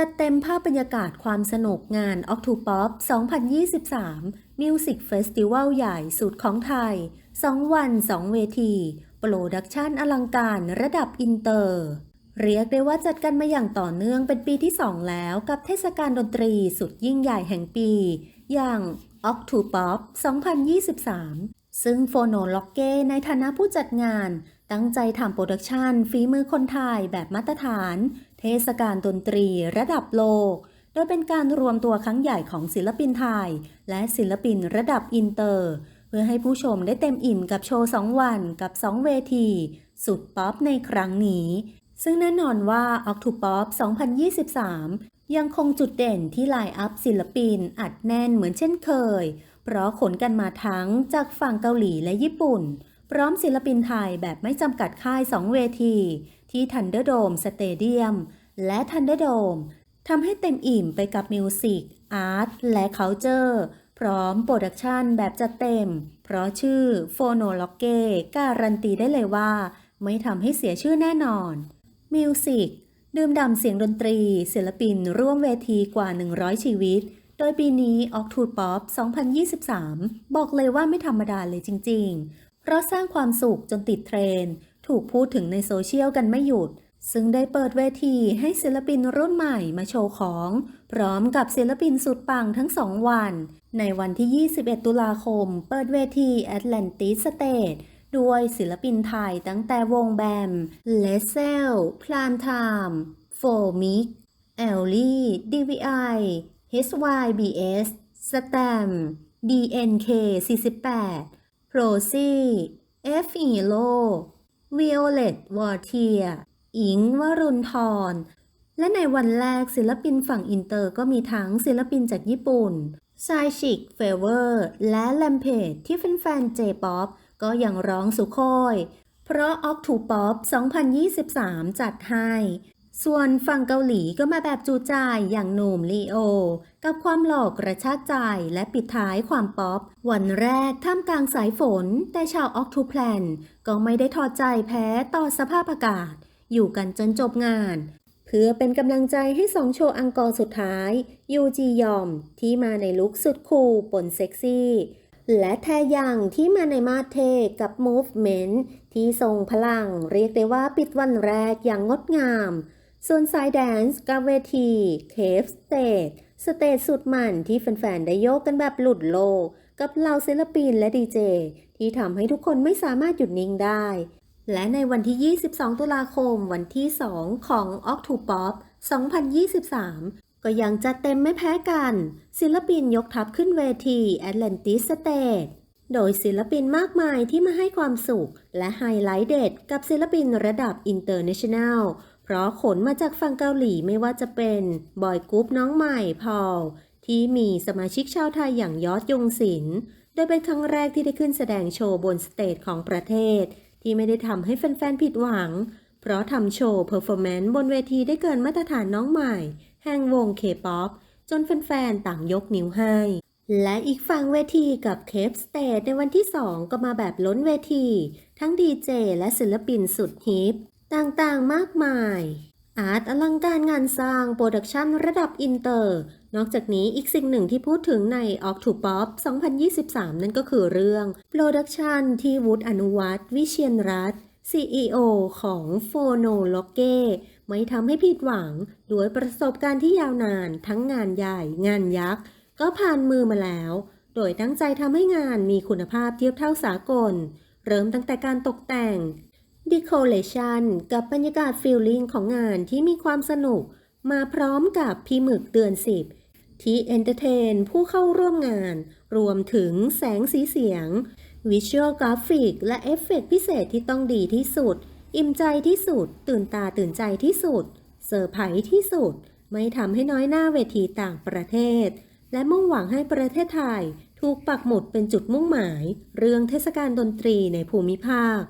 จัดเต็มภาพบรรยากาศความสนุกงาน Octopop 2023 Music Festival ใหญ่สุดของไทย 2 วัน 2 เวที โปรดักชันอลังการระดับอินเตอร์ เรียกได้ว่าจัดกันมาอย่างต่อเนื่องเป็นปีที่ 2 แล้วกับเทศกาลดนตรีสุดยิ่งใหญ่แห่งปี อย่าง Octopop 2023 ซึ่งโฟโนล็อกเก้ในฐานะผู้จัดงาน ตั้งใจทำโปรดักชันฝีมือคนไทยแบบมาตรฐาน เทศกาลดนตรีระดับโลก โดยเป็นการรวมตัวครั้งใหญ่ของศิลปินไทย และศิลปินระดับอินเตอร์ เพื่อให้ผู้ชมได้เต็มอิ่มกับโชว์ 2 วันกับ 2 เวที สุดป๊อปในครั้งนี้ ซึ่งแน่นอนว่า Octopop 2023 ยังคงจุดเด่นที่ไลน์อัพศิลปินอัดแน่นเหมือนเช่นเคย เพราะขนกันมาทั้งจากฝั่งเกาหลีและญี่ปุ่น พร้อมศิลปินไทยแบบไม่จำกัดค่าย 2 เวที ที่ Thunderdome Stadium และ Thunderdome ทำให้เต็มอิ่มไปกับมิวสิกอาร์ตและ c u เจอร์พร้อมโปรดักชันแบบจัดเต็ม เพราะชื่อ p h o n o l o g e การันตีได้เลยว่า ไม่ทำให้เสียชื่อแน่นอนมิวสิกดื่มด่ำเสียงดนตรี ศิลปินร่วมเวทีกว่า 100 ชีวิต โดยปีนี้ Octopop 2023 บอกเลยว่าไม่ธรรมดาเลยจริง เพราะสร้างความสุขจนติดเทรนด์ถูกพูดถึงในโซเชียลกันไม่หยุด ซึ่งได้เปิดเวทีให้ศิลปินรุ่นใหม่มาโชว์ของ พร้อมกับศิลปินสุดปังทั้งสองวัน ในวันที่ 21 ตุลาคม เปิดเวที Atlantis Stage ด้วยศิลปินไทยตั้งแต่วงแบม เลเซล พลานไทม์โฟมิก แอลลี่ DVI HYBS สแตม BNK 48 โรซี่ F อีโล Violet w a r t i e r อิงวรุณทร และในวันแรกศิลปินฝั่งอินเตอร์ก็มีทั้งศิลปินจากญี่ปุ่นซายชิกเฟเวอร์ และแลมเพจที่แฟนๆเจป๊อปก็ยังร้องสุโคย เพราะ Octopop 2023 จัดให้ ส่วนฝั่งเกาหลีก็มาแบบจูใจายอย่างหนุ่มลีโอ กับความหลอกกระชากใจและปิดท้ายความป๊อป วันแรกท่ามกลางสายฝน แต่ชาว Octoplan ก็ไม่ได้ทอดใจแพ้ต่อสภาพอากาศ อยู่กันจนจบงาน เพื่อเป็นกำลังใจให้สองโชว์อังกอร์สุดท้าย ยูจียอมที่มาในลุคสุดคูลปนเซ็กซี่และแทยังที่มาในมาเทกับ Movement ที่ทรงพลังเรียกได้ว่าปิดวันแรกอย่างงดงาม ส่วนสายแดนซ์กับเวทีเคฟสเตจสเตจสุดมันที่แฟนๆ ได้โยกกันแบบหลุดโลก กับเหล่าศิลปินและดีเจ ที่ทำให้ทุกคนไม่สามารถหยุดนิ่งได้ และในวันที่ 22 ตุลาคมวันที่ 2 ของ Octopop 2023 ก็ยังจัดเต็มไม่แพ้กัน ศิลปินยกทัพขึ้นเวที Atlantis Stage โดยศิลปินมากมายที่มาให้ความสุข และไฮไลท์เด็ดกับศิลปินระดับ International เพราะขนมาจากฝั่งเกาหลีไม่ว่าจะเป็นบอยกรุ๊ปน้องใหม่พอลที่มีสมาชิกชาวไทยอย่างยอดยงศิลป์โดยเป็นครั้งแรกที่ได้ขึ้นแสดงโชว์บนสเตจของประเทศ ที่ไม่ได้ทำให้แฟนๆผิดหวัง เพราะทำโชว์เพอร์ฟอร์แมนซ์บนเวทีได้เกินมาตรฐานน้องใหม่ แห่งวงเคป๊อปจนแฟนๆต่างยกนิ้วให้ และอีกฝั่งเวทีกับเคปสเตจในวันที่ 2 ก็มาแบบล้นเวที ทั้งดีเจและศิลปินสุดฮิป ต่างๆ มากมาย อาร์ตอลังการงานสร้างโปรดักชันระดับอินเตอร์ นอกจากนี้อีกสิ่งหนึ่งที่พูดถึงใน Octopop 2023 นั่นก็คือเรื่องโปรดักชันที่วุฒิอนุวัฒน์วิเชียนรัตน์ CEO ของ p h o n o l o g e ไม่ทำให้ผิดหวังด้วยประสบการณ์ที่ยาวนาน ทั้งงานใหญ่ งานยักษ์ ก็ผ่านมือมาแล้ว โดยตั้งใจทำให้งานมีคุณภาพเทียบเท่าสากล เริ่มตั้งแต่การตกแต่ง Decoration กับบรรยากาศฟีลลิ่งของงานที่มีความสนุก มาพร้อมกับพี่หมึกเดือนสิบที่เอนเตอร์เทนผู้เข้าร่วมงาน รวมถึงแสงสีเสียง วิชวลกราฟิก และเอฟเฟกต์พิเศษที่ต้องดีที่สุด อิ่มใจที่สุด ตื่นตาตื่นใจที่สุด เซอร์ไพรส์ที่สุด ไม่ทำให้น้อยหน้าเวทีต่างประเทศ และมุ่งหวังให้ประเทศไทย ถูกปักหมุดเป็นจุดมุ่งหมาย เรื่องเทศกาลดนตรีในภูมิภาค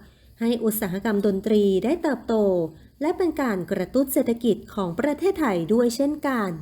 ให้อุตสาหกรรมดนตรีได้เติบโต และเป็นการกระตุ้นเศรษฐกิจของประเทศไทยด้วยเช่นกัน